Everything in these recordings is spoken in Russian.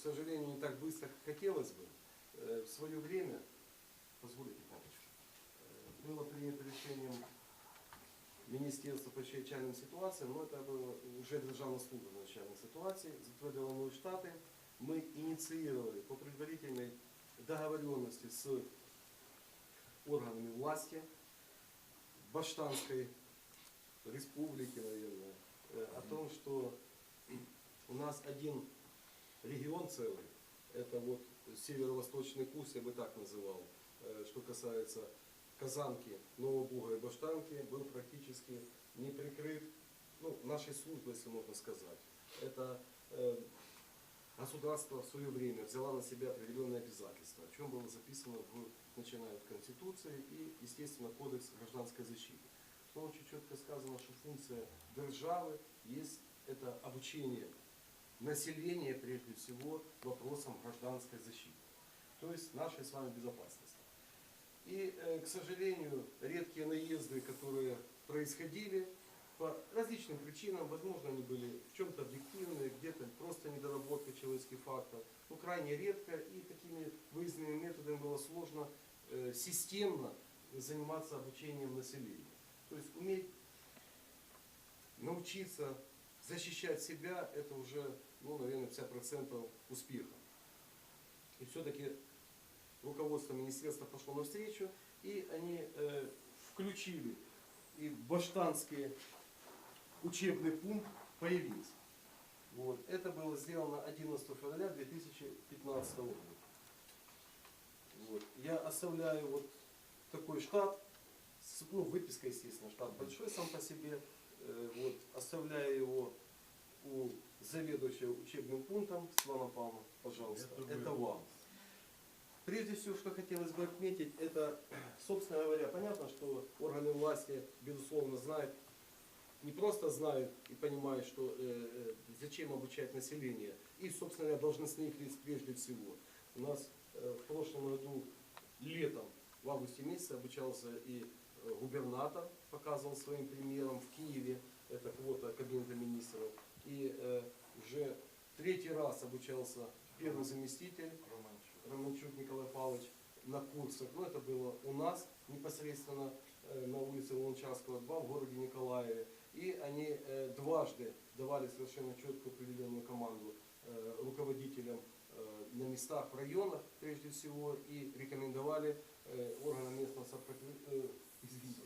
сожалению, не так быстро, как хотелось бы. Э, В свое время, позволите папочку, э, было принято решением Міністерства по чрезвичайним ситуаціям, ну, это было уже Державна служба надзвичайних ситуацій, затвердила нові штати. Мы инициировали по предварительной договоренности с органами власти Баштанской республики, наверное, э, о том, что у нас один регион целый, это вот северо-восточный курс, я бы так называл, э, что касается Казанки, Новобуга и Баштанки, был практически не прикрыт ну, нашей службой, если можно сказать. Это э, государство в свое время взяло на себя определенные обязательства, о чем было записано в, начиная от Конституции и, естественно, Кодекс гражданской защиты. В том очень четко сказано, что функция державы есть это обучение населения, прежде всего, вопросам гражданской защиты. То есть нашей с вами безопасности. И, э, к сожалению, редкие наезды, которые происходили, по различным причинам, возможно, они были в чем-то объективные, где-то просто недоработка человеческих фактов, но крайне редко, и такими выездными методами было сложно э, системно заниматься обучением населения. То есть уметь научиться защищать себя, это уже, ну, наверное, 50% успеха. И все-таки руководство министерства пошло навстречу, и они э, включили, и баштанский учебный пункт появился. Вот. Это было сделано 11 февраля 2015 года. Вот. Я оставляю вот такой штат, ну, выписка, естественно, штат большой сам по себе. Э, Вот. Оставляю его у заведующего учебным пунктом Светлана Павловна, пожалуйста. Это Это, вам. Прежде всего, что хотелось бы отметить, это, собственно говоря, понятно, что органы власти, безусловно, знают, не просто знают и понимают, что э, э, зачем обучать население, и, собственно говоря, должностных лиц прежде всего. У нас э, в прошлом году летом, в августе месяце обучался и э, губернатор, показывал своим примером в Киеве, это квота кабинета министров, и э, уже третий раз обучался первый заместитель Романчук Николай Павлович на курсах. Ну, это было у нас непосредственно э, на улице Луначарского 2 в городе Николаеве. И они э, дважды давали совершенно четкую определенную команду э, руководителям э, на местах в районах, прежде всего, и рекомендовали э, органам местного сопротив- э, извините,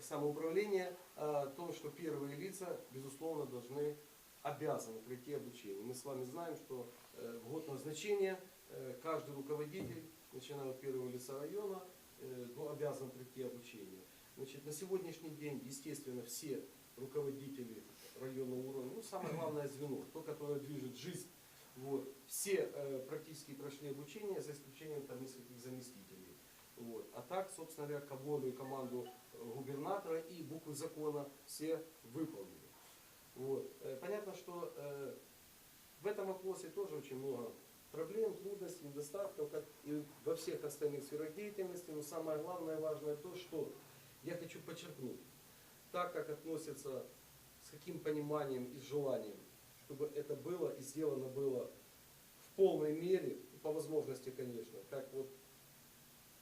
самоуправления о том, что первые лица, безусловно, должны обязаны пройти обучение. Мы с вами знаем, что э, в год назначения э, каждый руководитель, начиная от первого лица района, э, ну, обязан пройти обучение. Значит, на сегодняшний день, естественно, все руководители районного уровня, ну, самое главное звено, то, которое движет жизнь, вот, все э, практически прошли обучение, за исключением там нескольких заместителей. Вот. А так, собственно говоря, колонну и команду э, губернатора и буквы закона все выполнили. Вот. Э, Понятно, что э, в этом вопросе тоже очень много проблем, трудностей, недостатков, как и во всех остальных сферах деятельности. Но самое главное, важное то, что я хочу подчеркнуть, так как относятся, с каким пониманием и желанием, чтобы это было и сделано было в полной мере, по возможности, конечно, как вот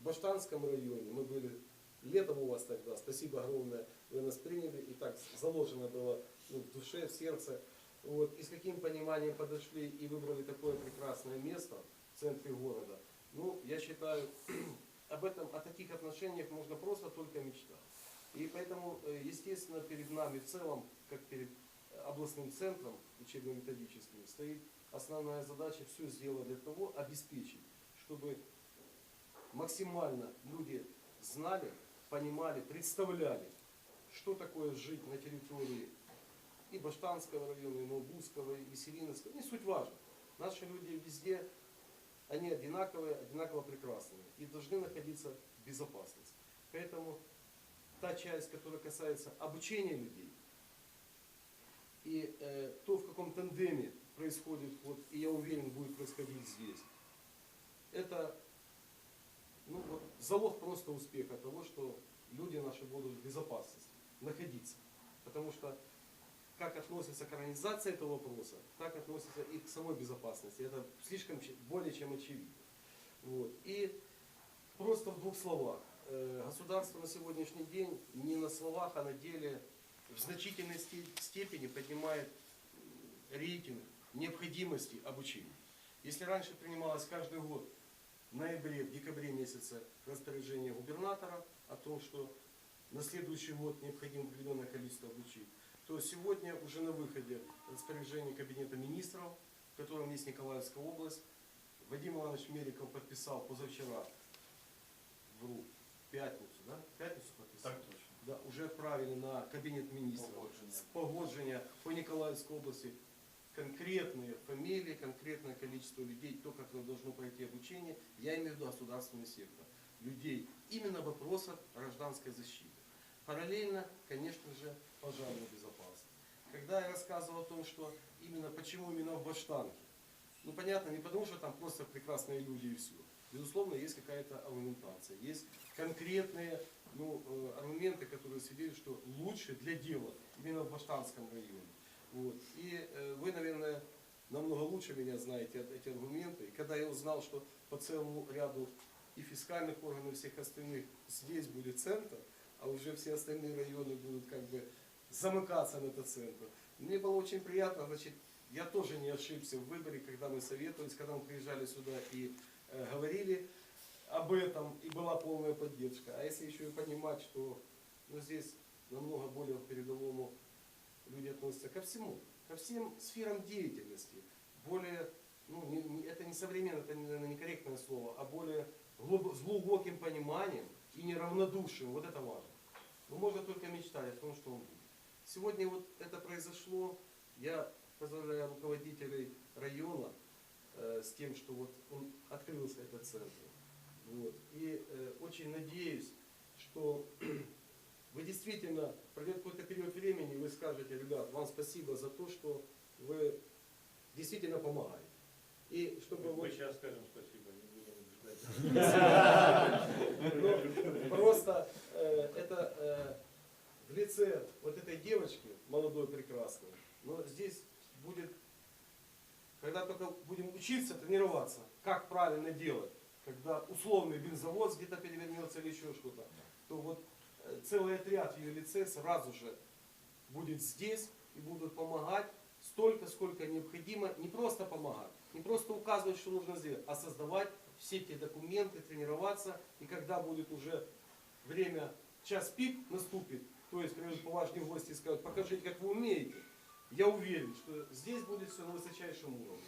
Баштанском районе мы были летом у вас тогда, спасибо огромное, вы нас приняли, и так заложено было ну, в душе, в сердце. Вот, и с каким пониманием подошли и выбрали такое прекрасное место в центре города. Ну, я считаю, об этом, о таких отношениях можно просто только мечтать. И поэтому, э, естественно, перед нами в целом, как перед областным центром учебно-методическим, стоит основная задача все сделать для того, обеспечить, чтобы максимально люди знали, понимали, представляли, что такое жить на территории и Баштанского района, и Новобузского, и Веселиновского. Не суть важно. Наши люди везде, они одинаковые, одинаково прекрасные и должны находиться в безопасности. Поэтому та часть, которая касается обучения людей, и э, то, в каком тандеме происходит, вот, и я уверен, будет происходить здесь, это залог просто успеха того, что люди наши будут в безопасности находиться. Потому что как относятся к организации этого вопроса, так относятся и к самой безопасности. Это слишком более чем очевидно. Вот. И просто в двух словах. Э, Государство на сегодняшний день не на словах, а на деле в значительной сте- степени поднимает рейтинг необходимости обучения. Если раньше принималось каждый год ноябре, в декабре месяце распоряжение губернатора о том, что на следующий год необходимо определенное количество обучить, то сегодня уже на выходе распоряжение Кабинета министров, в котором есть Николаевская область. Вадим Иванович Мериков подписал позавчера, вру, пятницу, да? Пятницу подписал? Так точно. Да, уже отправили на Кабинет министров Погодження. с погоджения по Николаевской области конкретные фамилии, количество людей, то, как оно должно пройти обучение, я имею в виду государственный сектор, людей именно в вопросах гражданской защиты. Параллельно, конечно же, пожарная безопасность. Когда я рассказывал о том, что именно почему именно в Баштанке, ну понятно, не потому что там просто прекрасные люди и все. Безусловно, есть какая-то аргументация, есть конкретные ну, э, аргументы, которые свидетельствуют, что лучше для дела именно в Баштанском районе. Вот. И э, вы, наверное, намного лучше меня знаете эти аргументы. И когда я узнал, что по целому ряду и фискальных органов, всех остальных здесь будет центр, а уже все остальные районы будут как бы замыкаться на этот центр. Мне было очень приятно, значит, я тоже не ошибся в выборе, когда мы советовались, когда мы приезжали сюда и э, говорили об этом, и была полная поддержка. А если еще и понимать, что ну, здесь намного более передовому люди относятся ко всему, ко всем сферам деятельности, более, ну, не- не- это не современное, это, наверное, некорректное слово, а более глуб- с глубоким пониманием и неравнодушием, вот это важно. Но можно только мечтать о том, что он будет. Сегодня вот это произошло, я поздравляю руководителей района э, с тем, что вот он открылся этот центр. Вот. И э, очень надеюсь, что вы действительно пройдет какой-то период времени, вы скажете, ребят, вам спасибо за то, что вы действительно помогаете. И чтобы Мы вот сейчас скажем спасибо, не будем убеждать. Ну, просто э, это э, в лице вот этой девочки, молодой, прекрасной, но здесь будет, когда только будем учиться, тренироваться, как правильно делать, когда условный бензовоз где-то перевернется или еще что-то, то вот целый отряд в ее лице сразу же будет здесь и будут помогать столько, сколько необходимо, не просто помогать, не просто указывать, что нужно сделать, а создавать все эти документы, тренироваться, и когда будет уже время, час пик наступит, то есть придут поважные гости и скажут, покажите, как вы умеете, я уверен, что здесь будет все на высочайшем уровне.